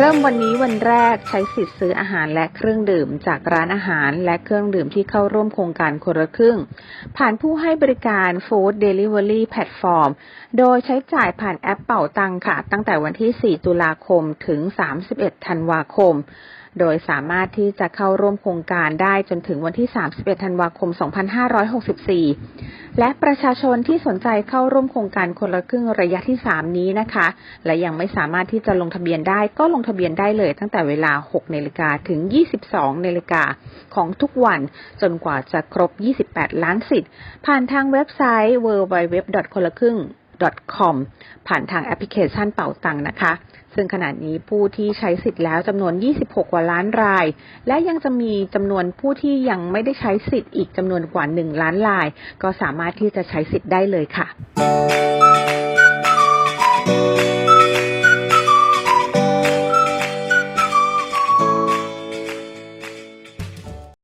เริ่มวันนี้วันแรกใช้สิทธิ์ซื้ออาหารและเครื่องดื่ม จากร้านอาหารและเครื่องดื่มที่เข้าร่วมโครงการคนละครึ่ง ผ่านผู้ให้บริการ Food Delivery Platform โดยใช้จ่ายผ่านแอปเป่าตังค่ะ ตั้งแต่วันที่ 4 ตุลาคมถึง 31 ธันวาคม โดยสามารถที่จะเข้าร่วมโครงการได้จนถึงวันที่ 31 ธันวาคม 2564 และประชาชนที่สนใจเข้าร่วมโครงการคนละครึ่งระยะที่ 3 นี้นะคะ และยังไม่สามารถที่จะลงทะเบียนได้ก็ลงทะเบียนได้เลยตั้งแต่เวลา 6นาฬิกาถึง 22นาฬิกาของทุกวันจนกว่าจะครบ 28 ล้านสิทธิ์ ผ่านทางเว็บไซต์ www. คนละครึ่ง com ผ่านทางแอปพลิเคชันเป่าตังนะคะ ซึ่งขณะนี้ผู้ที่ใช้สิทธิ์แล้วจำนวน 26 กว่าล้านราย และยังจะมีจำนวนผู้ที่ยังไม่ได้ใช้สิทธิ์อีกจำนวนกว่า 1 ล้านราย ก็สามารถที่จะใช้สิทธิ์ได้เลยค่ะ